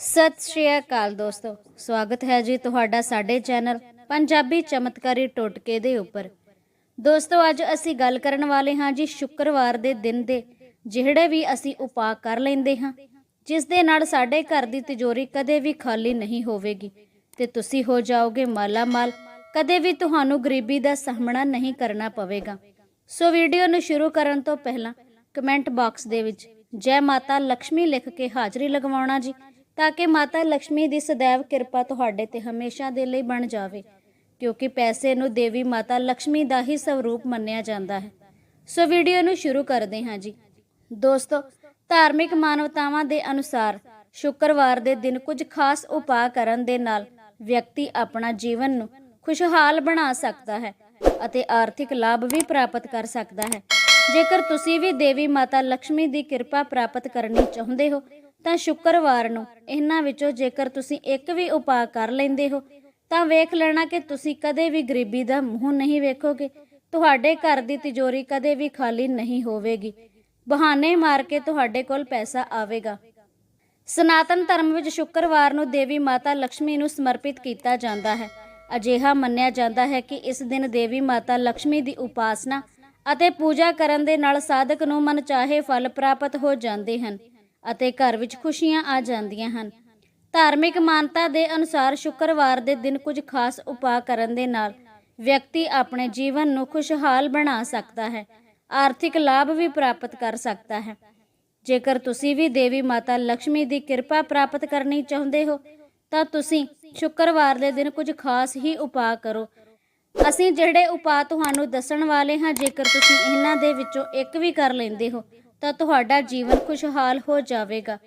ਸਤਿ ਸ਼੍ਰੀ ਅਕਾਲ ਦੋਸਤੋ। ਸਵਾਗਤ ਹੈ ਜੀ ਤੁਹਾਡਾ ਸਾਡੇ ਚੈਨਲ ਪੰਜਾਬੀ ਚਮਤਕਾਰੀ ਟੋਟਕੇ ਦੇ ਉੱਪਰ। ਦੋਸਤੋ, ਅੱਜ ਅਸੀਂ ਗੱਲ ਕਰਨ ਵਾਲੇ ਹਾਂ ਜੀ ਸ਼ੁੱਕਰਵਾਰ ਦੇ ਦਿਨ ਦੇ, ਜਿਹੜੇ ਵੀ ਅਸੀਂ ਉਪਾਅ ਕਰ ਲੈਂਦੇ ਹਾਂ, ਜਿਸ ਦੇ ਨਾਲ ਸਾਡੇ ਘਰ ਦੀ ਤਿਜੋਰੀ ਕਦੇ ਵੀ ਖਾਲੀ ਨਹੀਂ ਹੋਵੇਗੀ। ਤੇ ਤੁਸੀਂ ਹੋ ਜਾਓਗੇ ਮਾਲਾ ਮਾਲ ਕਦੇ ਵੀ ਤੁਹਾਨੂੰ ਗਰੀਬੀ ਦਾ ਸਾਹਮਣਾ ਨਹੀਂ ਕਰਨਾ ਪਵੇਗਾ। ਸੋ ਵੀਡੀਓ ਨੂੰ ਸ਼ੁਰੂ ਕਰਨ ਤੋਂ ਪਹਿਲਾਂ ਕਮੈਂਟ ਬਾਕਸ ਦੇ ਵਿੱਚ, ਜੈ ਮਾਤਾ ਲక్ష్ਮੀ ਲਿਖ ਕੇ ਹਾਜ਼ਰੀ ਲਗਵਾਉਣਾ ਜੀ। ਤਾਂ ਕਿ ਮਾਤਾ ਲక్ష్ਮੀ ਦੀ ਸਦੈਵ ਕਿਰਪਾ ਤੁਹਾਡੇ ਤੇ ਹਮੇਸ਼ਾ ਦੇ ਲਈ ਬਣ ਜਾਵੇ, ਕਿਉਂਕਿ ਪੈਸੇ ਨੂੰ ਦੇਵੀ ਮਾਤਾ ਲక్ష్ਮੀ ਦਾ ਹੀ ਸਰੂਪ ਮੰਨਿਆ ਜਾਂਦਾ ਹੈ। ਸੋ ਵੀਡੀਓ ਨੂੰ ਸ਼ੁਰੂ ਕਰਦੇ ਹਾਂ ਜੀ। ਦੋਸਤੋ, ਧਾਰਮਿਕ ਮਾਨਵਤਾਵਾਂ ਦੇ ਅਨੁਸਾਰ ਸ਼ੁੱਕਰਵਾਰ ਦੇ ਦਿਨ ਕੁਝ ਖਾਸ ਉਪਾਅ ਕਰਨ ਦੇ ਨਾਲ ਵਿਅਕਤੀ ਆਪਣਾ ਜੀਵਨ ਨੂੰ ਖੁਸ਼ਹਾਲ ਬਣਾ ਸਕਦਾ ਹੈ ਅਤੇ ਆਰਥਿਕ ਲਾਭ ਵੀ ਪ੍ਰਾਪਤ ਕਰ ਸਕਦਾ ਹੈ। ਜੇਕਰ ਤੁਸੀਂ ਵੀ ਦੇਵੀ ਮਾਤਾ ਲక్ష్ਮੀ ਦੀ ਕਿਰਪਾ ਪ੍ਰਾਪਤ ਕਰਨੀ ਚਾਹੁੰਦੇ ਹੋ ਤਾਂ ਸ਼ੁੱਕਰਵਾਰ ਨੂੰ ਇਹਨਾਂ ਵਿੱਚੋਂ ਜੇਕਰ ਤੁਸੀਂ ਇੱਕ ਵੀ ਉਪਾਅ ਕਰ ਲੈਂਦੇ ਹੋ, ਤਾਂ ਵੇਖ ਲੈਣਾ ਕਿ ਤੁਸੀਂ ਕਦੇ ਵੀ ਗਰੀਬੀ ਦਾ ਮੂੰਹ ਨਹੀਂ ਵੇਖੋਗੇ। ਤੁਹਾਡੇ ਘਰ ਦੀ ਤਿਜੋਰੀ ਕਦੇ ਵੀ ਖਾਲੀ ਨਹੀਂ ਹੋਵੇਗੀ। ਬਹਾਨੇ ਮਾਰ ਕੇ ਤੁਹਾਡੇ ਕੋਲ ਪੈਸਾ ਆਵੇਗਾ। ਸਨਾਤਨ ਧਰਮ ਵਿੱਚ ਸ਼ੁੱਕਰਵਾਰ ਨੂੰ ਦੇਵੀ ਮਾਤਾ ਲక్ష్ਮੀ ਨੂੰ ਸਮਰਪਿਤ ਕੀਤਾ ਜਾਂਦਾ ਹੈ। ਅਜਿਹਾ ਮੰਨਿਆ ਜਾਂਦਾ ਹੈ ਕਿ ਇਸ ਦਿਨ ਦੇਵੀ ਮਾਤਾ ਲక్ష్ਮੀ ਦੀ ਉਪਾਸਨਾ ਅਤੇ ਪੂਜਾ ਕਰਨ ਦੇ ਨਾਲ ਸਾਧਕ ਨੂੰ ਮਨ ਚਾਹੇ ਫਲ ਪ੍ਰਾਪਤ ਹੋ ਜਾਂਦੇ ਹਨ। ਅਤੇ ਘਰ ਵਿੱਚ ਖੁਸ਼ੀਆਂ ਆ ਜਾਂਦੀਆਂ ਹਨ। ਧਾਰਮਿਕ ਮਾਨਤਾ ਦੇ ਅਨੁਸਾਰ ਸ਼ੁੱਕਰਵਾਰ ਦੇ ਦਿਨ ਕੁਝ ਖਾਸ ਉਪਾਅ ਕਰਨ ਦੇ ਨਾਲ ਵਿਅਕਤੀ ਆਪਣੇ ਜੀਵਨ ਨੂੰ ਖੁਸ਼ਹਾਲ ਬਣਾ ਸਕਦਾ ਹੈ, ਆਰਥਿਕ ਲਾਭ ਵੀ ਪ੍ਰਾਪਤ ਕਰ ਸਕਦਾ ਹੈ। ਜੇਕਰ ਤੁਸੀਂ ਵੀ ਦੇਵੀ ਮਾਤਾ ਲక్ష్ਮੀ ਦੀ ਕਿਰਪਾ ਪ੍ਰਾਪਤ ਕਰਨੀ ਚਾਹੁੰਦੇ ਹੋ, ਤਾਂ ਤੁਸੀਂ ਸ਼ੁੱਕਰਵਾਰ ਦੇ ਦਿਨ ਕੁਝ ਖਾਸ ਹੀ ਉਪਾਅ ਕਰੋ। ਅਸੀਂ ਜਿਹੜੇ ਉਪਾਅ ਤੁਹਾਨੂੰ ਦੱਸਣ ਵਾਲੇ ਹਾਂ, ਜੇਕਰ ਤੁਸੀਂ ਇਹਨਾਂ ਦੇ ਵਿੱਚੋਂ ਇੱਕ ਵੀ ਕਰ ਲੈਂਦੇ ਹੋ ਤਾਂ ਤੁਹਾਡਾ ਜੀਵਨ ਖੁਸ਼ਹਾਲ ਹੋ ਜਾਵੇਗਾ।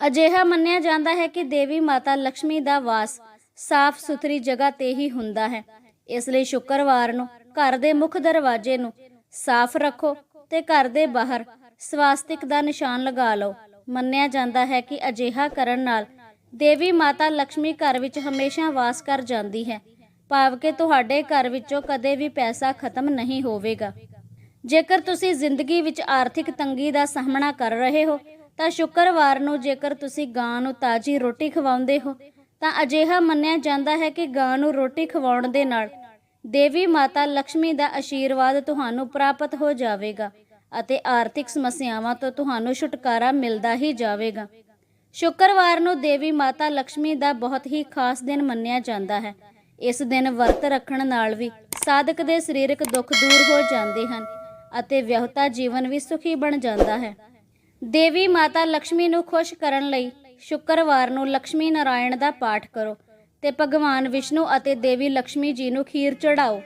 ਅਜਿਹਾ ਮੰਨਿਆ ਜਾਂਦਾ ਹੈ ਕਿ ਦੇਵੀ ਮਾਤਾ ਲక్ష్ਮੀ ਦਾ ਵਾਸ ਸਾਫ਼ ਸੁਥਰੀ ਜਗ੍ਹਾ ਤੇ ਹੀ ਹੁੰਦਾ ਹੈ। ਇਸ ਲਈ ਸ਼ੁੱਕਰਵਾਰ ਨੂੰ ਘਰ ਦੇ ਮੁੱਖ ਦਰਵਾਜ਼ੇ ਨੂੰ ਸਾਫ਼ ਰੱਖੋ ਤੇ ਘਰ ਦੇ ਬਾਹਰ ਸਵਾਸਤਿਕ ਦਾ ਨਿਸ਼ਾਨ ਲਗਾ ਲਓ। ਮੰਨਿਆ ਜਾਂਦਾ ਹੈ ਕਿ ਅਜਿਹਾ ਕਰਨ ਨਾਲ ਦੇਵੀ ਮਾਤਾ ਲక్ష్ਮੀ ਘਰ ਵਿੱਚ ਹਮੇਸ਼ਾ ਵਾਸ ਕਰ ਜਾਂਦੀ ਹੈ। ਭਾਵ ਕਿ ਤੁਹਾਡੇ ਘਰ ਵਿੱਚੋਂ ਕਦੇ ਵੀ ਪੈਸਾ ਖਤਮ ਨਹੀਂ ਹੋਵੇਗਾ। ਜੇਕਰ ਤੁਸੀਂ ਜ਼ਿੰਦਗੀ ਵਿੱਚ ਆਰਥਿਕ ਤੰਗੀ ਦਾ ਸਾਹਮਣਾ ਕਰ ਰਹੇ ਹੋ, ਤਾਂ ਸ਼ੁੱਕਰਵਾਰ ਨੂੰ ਜੇਕਰ ਤੁਸੀਂ ਗਾਂ ਨੂੰ ਤਾਜ਼ੀ ਰੋਟੀ ਖਵਾਉਂਦੇ ਹੋ, ਤਾਂ ਅਜਿਹਾ ਮੰਨਿਆ ਜਾਂਦਾ ਹੈ ਕਿ ਗਾਂ ਨੂੰ ਰੋਟੀ ਖਵਾਉਣ ਦੇ ਨਾਲ ਦੇਵੀ ਮਾਤਾ ਲక్ష్ਮੀ ਦਾ ਆਸ਼ੀਰਵਾਦ ਤੁਹਾਨੂੰ ਪ੍ਰਾਪਤ ਹੋ ਜਾਵੇਗਾ ਅਤੇ ਆਰਥਿਕ ਸਮੱਸਿਆਵਾਂ ਤੋਂ ਤੁਹਾਨੂੰ ਛੁਟਕਾਰਾ ਮਿਲਦਾ ਹੀ ਜਾਵੇਗਾ। ਸ਼ੁੱਕਰਵਾਰ ਨੂੰ ਦੇਵੀ ਮਾਤਾ ਲక్ష్ਮੀ ਦਾ ਬਹੁਤ ਹੀ ਖਾਸ ਦਿਨ ਮੰਨਿਆ ਜਾਂਦਾ ਹੈ। ਇਸ ਦਿਨ ਵਰਤ ਰੱਖਣ ਨਾਲ ਵੀ ਸਾਧਕ ਦੇ ਸਰੀਰਕ ਦੁੱਖ ਦੂਰ ਹੋ ਜਾਂਦੇ ਹਨ। ਅਤੇ ਵਿਆਹਤਾ ਜੀਵਨ ਵੀ ਸੁਖੀ ਬਣ ਜਾਂਦਾ ਹੈ। ਦੇਵੀ ਮਾਤਾ ਲక్ష్ਮੀ ਨੂੰ ਖੁਸ਼ ਕਰਨ ਲਈ ਸ਼ੁੱਕਰਵਾਰ ਨੂੰ ਲక్ష్ਮੀ ਨਾਰਾਇਣ ਦਾ ਪਾਠ ਕਰੋ ਤੇ ਭਗਵਾਨ ਵਿਸ਼ਨੂੰ ਅਤੇ ਦੇਵੀ ਲక్ష్ਮੀ ਜੀ ਨੂੰ ਖੀਰ ਚੜਾਓ।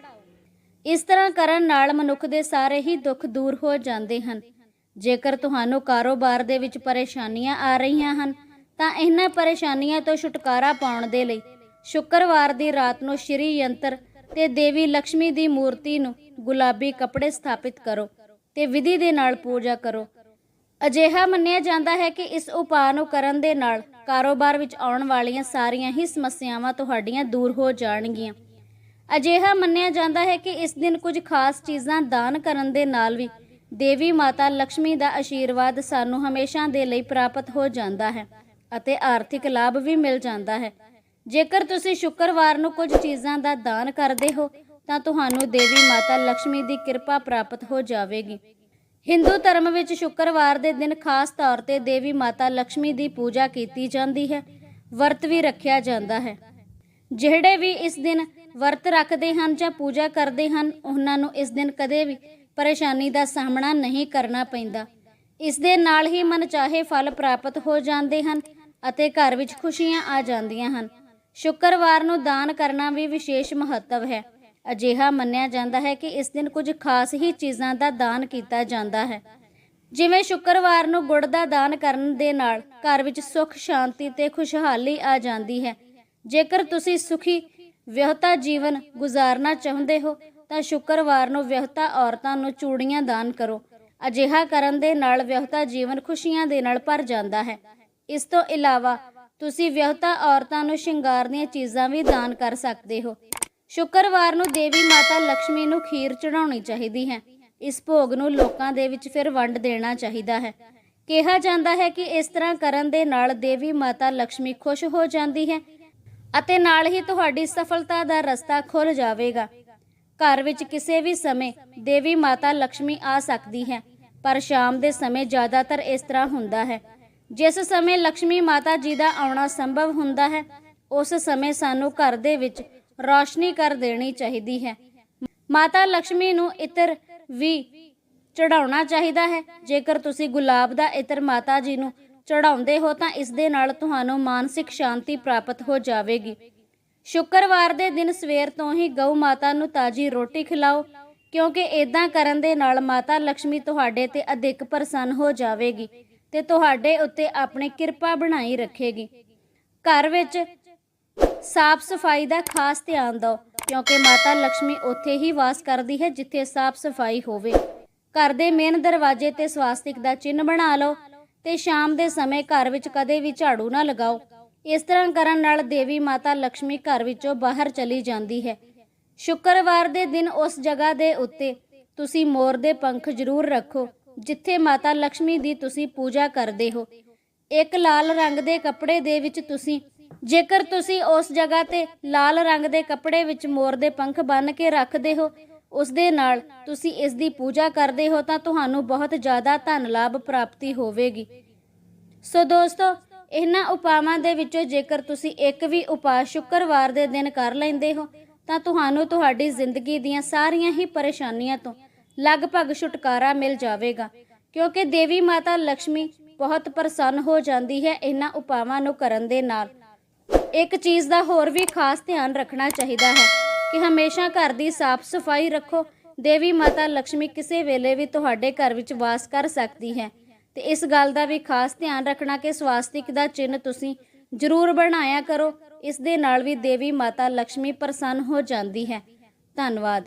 ਇਸ ਤਰ੍ਹਾਂ ਕਰਨ ਨਾਲ ਮਨੁੱਖ ਦੇ ਸਾਰੇ ਹੀ ਦੁੱਖ ਦੂਰ ਹੋ ਜਾਂਦੇ ਹਨ। ਜੇਕਰ ਤੁਹਾਨੂੰ ਕਾਰੋਬਾਰ ਦੇ ਵਿੱਚ ਪਰੇਸ਼ਾਨੀਆਂ ਆ ਰਹੀਆਂ ਹਨ, ਤਾਂ ਇਹਨਾਂ ਪਰੇਸ਼ਾਨੀਆਂ ਤੋਂ ਛੁਟਕਾਰਾ ਪਾਉਣ ਦੇ ਲਈ ਸ਼ੁੱਕਰਵਾਰ ਦੀ ਰਾਤ ਨੂੰ ਸ਼੍ਰੀ ਯੰਤਰ ਤੇ ਦੇਵੀ ਲక్ష్ਮੀ ਦੀ ਮੂਰਤੀ ਨੂੰ ਗੁਲਾਬੀ ਕੱਪੜੇ ਸਥਾਪਿਤ ਕਰੋ ਤੇ ਵਿਧੀ ਦੇ ਨਾਲ ਪੂਜਾ ਕਰੋ। ਅਜਿਹਾ ਮੰਨਿਆ ਜਾਂਦਾ ਹੈ ਕਿ ਇਸ ਉਪਾਅ ਨੂੰ ਕਰਨ ਦੇ ਨਾਲ ਕਾਰੋਬਾਰ ਵਿੱਚ ਆਉਣ ਵਾਲੀਆਂ ਸਾਰੀਆਂ ਹੀ ਸਮੱਸਿਆਵਾਂ ਤੁਹਾਡੀਆਂ ਦੂਰ ਹੋ ਜਾਣਗੀਆਂ। ਅਜਿਹਾ ਮੰਨਿਆ ਜਾਂਦਾ ਹੈ ਕਿ ਇਸ ਦਿਨ ਕੁਝ ਖਾਸ ਚੀਜ਼ਾਂ ਦਾਨ ਕਰਨ ਦੇ ਨਾਲ ਵੀ ਦੇਵੀ ਮਾਤਾ ਲక్ష్ਮੀ ਦਾ ਆਸ਼ੀਰਵਾਦ ਸਾਨੂੰ ਹਮੇਸ਼ਾ ਦੇ ਲਈ ਪ੍ਰਾਪਤ ਹੋ ਜਾਂਦਾ ਹੈ ਅਤੇ ਆਰਥਿਕ ਲਾਭ ਵੀ ਮਿਲ ਜਾਂਦਾ ਹੈ। ਜੇਕਰ ਤੁਸੀਂ ਸ਼ੁੱਕਰਵਾਰ ਨੂੰ ਕੁਝ ਚੀਜ਼ਾਂ ਦਾ ਦਾਨ ਕਰਦੇ ਹੋ ਤਾਂ ਤੁਹਾਨੂੰ ਦੇਵੀ ਮਾਤਾ ਲక్ష్ਮੀ ਦੀ ਕਿਰਪਾ ਪ੍ਰਾਪਤ ਹੋ ਜਾਵੇਗੀ। ਹਿੰਦੂ ਧਰਮ ਵਿੱਚ ਸ਼ੁੱਕਰਵਾਰ ਦੇ ਦਿਨ ਖਾਸ ਤੌਰ ਤੇ ਦੇਵੀ ਮਾਤਾ ਲక్ష్ਮੀ ਦੀ ਪੂਜਾ ਕੀਤੀ ਜਾਂਦੀ ਹੈ, ਵਰਤ ਵੀ ਰੱਖਿਆ ਜਾਂਦਾ ਹੈ। ਜਿਹੜੇ ਵੀ ਇਸ ਦਿਨ ਵਰਤ ਰੱਖਦੇ ਹਨ ਜਾਂ ਪੂਜਾ ਕਰਦੇ ਹਨ, ਉਹਨਾਂ ਨੂੰ ਇਸ ਦਿਨ ਕਦੇ ਵੀ ਪਰੇਸ਼ਾਨੀ ਦਾ ਸਾਹਮਣਾ ਨਹੀਂ ਕਰਨਾ ਪੈਂਦਾ। ਇਸ ਦੇ ਨਾਲ ਹੀ ਮਨ ਚਾਹੇ ਫਲ ਪ੍ਰਾਪਤ ਹੋ ਜਾਂਦੇ ਹਨ ਅਤੇ ਘਰ ਵਿੱਚ ਖੁਸ਼ੀਆਂ ਆ ਜਾਂਦੀਆਂ ਹਨ। ਸ਼ੁੱਕਰਵਾਰ ਨੂੰ ਦਾਨ ਕਰਨਾ ਵੀ ਵਿਸ਼ੇਸ਼ ਮਹੱਤਵ ਹੈ। ਅਜਿਹਾ ਮੰਨਿਆ ਜਾਂਦਾ ਹੈ ਕਿ ਇਸ ਦਿਨ ਕੁਝ ਖਾਸ ਹੀ ਚੀਜ਼ਾਂ ਦਾ ਦਾਨ ਕੀਤਾ ਜਾਂਦਾ ਹੈ। ਜਿਵੇਂ ਸ਼ੁੱਕਰਵਾਰ ਨੂੰ ਗੁੜ ਦਾ ਦਾਨ ਕਰਨ ਦੇ ਨਾਲ ਘਰ ਵਿੱਚ ਸੁੱਖ, ਸ਼ਾਂਤੀ ਤੇ ਖੁਸ਼ਹਾਲੀ ਆ ਜਾਂਦੀ ਹੈ। ਜੇਕਰ ਤੁਸੀਂ ਸੁਖੀ, ਵਿਆਹਤਾ ਜੀਵਨ ਗੁਜ਼ਾਰਨਾ ਚਾਹੁੰਦੇ ਹੋ, ਤਾਂ ਸ਼ੁੱਕਰਵਾਰ ਨੂੰ ਵਿਆਹਤਾ ਔਰਤਾਂ ਨੂੰ ਚੂੜੀਆਂ ਦਾਨ ਕਰੋ। ਅਜਿਹਾ ਕਰਨ ਦੇ ਨਾਲ ਵਿਆਹਤਾ ਜੀਵਨ ਖੁਸ਼ੀਆਂ ਦੇ ਨਾਲ ਭਰ ਜਾਂਦਾ ਹੈ। ਇਸ ਤੋਂ ਇਲਾਵਾ, ਤੁਸੀਂ ਵਿਆਹਤਾ ਔਰਤਾਂ ਨੂੰ ਸ਼ਿੰਗਾਰ ਦੀਆਂ ਚੀਜ਼ਾਂ ਵੀ ਦਾਨ ਕਰ ਸਕਦੇ ਹੋ। ਸ਼ੁੱਕਰਵਾਰ ਨੂੰ ਦੇਵੀ ਮਾਤਾ ਲక్ష్ਮੀ ਨੂੰ ਖੀਰ ਚੜਾਉਣੀ ਚਾਹੀਦੀ ਹੈ। ਇਸ ਭੋਗ ਨੂੰ ਲੋਕਾਂ ਦੇ ਵਿੱਚ ਫਿਰ ਵੰਡ ਦੇਣਾ ਚਾਹੀਦਾ ਹੈ। ਕਿਹਾ ਜਾਂਦਾ ਹੈ ਕਿ ਇਸ ਤਰ੍ਹਾਂ ਕਰਨ ਦੇ ਨਾਲ ਦੇਵੀ ਮਾਤਾ ਲక్ష్ਮੀ ਖੁਸ਼ ਹੋ ਜਾਂਦੀ ਹੈ ਅਤੇ ਨਾਲ ਹੀ ਤੁਹਾਡੀ ਸਫਲਤਾ ਦਾ ਰਸਤਾ ਖੁੱਲ ਜਾਵੇਗਾ। ਘਰ ਵਿੱਚ ਕਿਸੇ ਵੀ ਸਮੇਂ ਦੇਵੀ ਮਾਤਾ ਲక్ష్ਮੀ ਆ ਸਕਦੀ ਹੈ, ਪਰ ਸ਼ਾਮ ਦੇ ਸਮੇਂ ਜ਼ਿਆਦਾਤਰ ਇਸ ਤਰ੍ਹਾਂ ਹੁੰਦਾ ਹੈ। ਜਿਸ ਸਮੇਂ ਲక్ష్ਮੀ ਮਾਤਾ ਜੀ ਦਾ ਆਉਣਾ ਸੰਭਵ ਹੁੰਦਾ ਹੈ, ਉਸ ਸਮੇਂ ਸਾਨੂੰ ਘਰ ਦੇ ਵਿੱਚ ਰੌਸ਼ਨੀ ਕਰ ਦੇਣੀ ਚਾਹੀਦੀ ਹੈ। ਮਾਤਾ ਲక్ష్ਮੀ ਨੂੰ ਇਤਰ ਵੀ ਚੜਾਉਣਾ ਚਾਹੀਦਾ ਹੈ। ਜੇਕਰ ਤੁਸੀਂ ਗੁਲਾਬ ਦਾ ਇਤਰ ਮਾਤਾ ਜੀ ਨੂੰ ਚੜਾਉਂਦੇ ਹੋ, ਤਾਂ ਇਸ ਦੇ ਨਾਲ ਤੁਹਾਨੂੰ ਮਾਨਸਿਕ ਸ਼ਾਂਤੀ ਪ੍ਰਾਪਤ ਹੋ ਜਾਵੇਗੀ। ਸ਼ੁੱਕਰਵਾਰ ਦੇ ਦਿਨ ਸਵੇਰ ਤੋਂ ਹੀ ਗਊ ਮਾਤਾ ਨੂੰ ਤਾਜੀ ਰੋਟੀ ਖਿਲਾਓ, ਕਿਉਂਕਿ ਇਦਾਂ ਕਰਨ ਦੇ ਨਾਲ ਮਾਤਾ ਲక్ష్ਮੀ ਤੁਹਾਡੇ ਤੇ ਅਧਿਕ ਪ੍ਰਸੰਨ ਹੋ ਜਾਵੇਗੀ ਤੇ ਤੁਹਾਡੇ ਉੱਤੇ ਆਪਣੀ ਕਿਰਪਾ ਬਣਾਈ ਰੱਖੇਗੀ। ਘਰ ਵਿੱਚ ਸਾਫ਼ ਸਫ਼ਾਈ ਦਾ ਖਾਸ ਧਿਆਨ ਦਿਓ, ਕਿਉਂਕਿ ਮਾਤਾ ਲక్ష్ਮੀ ਉੱਥੇ ਹੀ ਵਾਸ ਕਰਦੀ ਹੈ ਜਿੱਥੇ ਸਾਫ਼ ਸਫ਼ਾਈ ਹੋਵੇ। ਘਰ ਦੇ ਮੇਨ ਦਰਵਾਜ਼ੇ ਤੇ ਸਵਾਸਤਿਕ ਦਾ ਚਿੰਨ੍ਹ ਬਣਾ ਲਓ ਤੇ ਸ਼ਾਮ ਦੇ ਸਮੇਂ ਘਰ ਵਿੱਚ ਕਦੇ ਵੀ ਝਾੜੂ ਨਾ ਲਗਾਓ। ਇਸ ਤਰ੍ਹਾਂ ਕਰਨ ਨਾਲ ਦੇਵੀ ਮਾਤਾ ਲక్ష్ਮੀ ਘਰ ਵਿੱਚੋਂ ਬਾਹਰ ਚਲੀ ਜਾਂਦੀ ਹੈ। ਸ਼ੁੱਕਰਵਾਰ ਦੇ ਦਿਨ ਉਸ ਜਗ੍ਹਾ ਦੇ ਉੱਤੇ ਤੁਸੀਂ ਮੋਰ ਦੇ ਪੰਖ ਜ਼ਰੂਰ ਰੱਖੋ, ਜਿੱਥੇ ਮਾਤਾ ਲక్ష్ਮੀ ਦੀ ਤੁਸੀਂ ਪੂਜਾ ਕਰਦੇ ਹੋ। ਇੱਕ ਲਾਲ ਰੰਗ ਦੇ ਕੱਪੜੇ ਦੇ ਵਿੱਚ ਤੁਸੀਂ ਜੇਕਰ ਤੁਸੀਂ ਉਸ ਜਗ੍ਹਾ ਤੇ ਲਾਲ ਰੰਗ ਦੇ ਕੱਪੜੇ ਵਿੱਚ ਮੋਰ ਦੇ ਪੰਖ ਬੰਨ ਕੇ ਰੱਖਦੇ ਹੋ, ਉਸ ਦੇ ਨਾਲ ਤੁਸੀਂ ਇਸ ਦੀ ਪੂਜਾ ਕਰਦੇ ਹੋ ਤਾਂ ਤੁਹਾਨੂੰ ਬਹੁਤ ਜ਼ਿਆਦਾ ਧਨ ਲਾਭ ਪ੍ਰਾਪਤੀ ਹੋਵੇਗੀ। ਸੋ ਦੋਸਤੋ, ਇਹਨਾਂ ਉਪਾਵਾਂ ਦੇ ਵਿੱਚੋਂ ਜੇਕਰ ਤੁਸੀਂ ਇੱਕ ਵੀ ਉਪਾਅ ਸ਼ੁੱਕਰਵਾਰ ਦੇ ਦਿਨ ਕਰ ਲੈਂਦੇ ਹੋ, ਤਾਂ ਤੁਹਾਨੂੰ ਤੁਹਾਡੀ ਜ਼ਿੰਦਗੀ ਦੀਆਂ ਸਾਰੀਆਂ ਹੀ ਪਰੇਸ਼ਾਨੀਆਂ ਤੋਂ ਲਗਭਗ ਛੁਟਕਾਰਾ ਮਿਲ ਜਾਵੇਗਾ, ਕਿਉਂਕਿ ਦੇਵੀ ਮਾਤਾ ਲక్ష్ਮੀ ਬਹੁਤ ਪ੍ਰਸੰਨ ਹੋ ਜਾਂਦੀ ਹੈ ਇਹਨਾਂ ਉਪਾਵਾਂ ਨੂੰ ਕਰਨ ਦੇ ਨਾਲ। ਇੱਕ ਚੀਜ਼ ਦਾ ਹੋਰ ਵੀ ਖਾਸ ਧਿਆਨ ਰੱਖਣਾ ਚਾਹੀਦਾ ਹੈ ਕਿ ਹਮੇਸ਼ਾ ਘਰ ਦੀ ਸਾਫ਼ ਸਫ਼ਾਈ ਰੱਖੋ। ਦੇਵੀ ਮਾਤਾ ਲక్ష్ਮੀ ਕਿਸੇ ਵੇਲੇ ਵੀ ਤੁਹਾਡੇ ਘਰ ਵਿੱਚ ਵਾਸ ਕਰ ਸਕਦੀ ਹੈ। ਤੇ ਇਸ ਗੱਲ ਦਾ ਵੀ ਖਾਸ ਧਿਆਨ ਰੱਖਣਾ ਕਿ ਸਵਾਸਤਿਕ ਦਾ ਚਿੰਨ੍ਹ ਤੁਸੀਂ ਜ਼ਰੂਰ ਬਣਾਇਆ ਕਰੋ। ਇਸ ਦੇ ਨਾਲ ਵੀ ਦੇਵੀ ਮਾਤਾ ਲక్ష్ਮੀ ਪ੍ਰਸੰਨ ਹੋ ਜਾਂਦੀ ਹੈ। ਧੰਨਵਾਦ।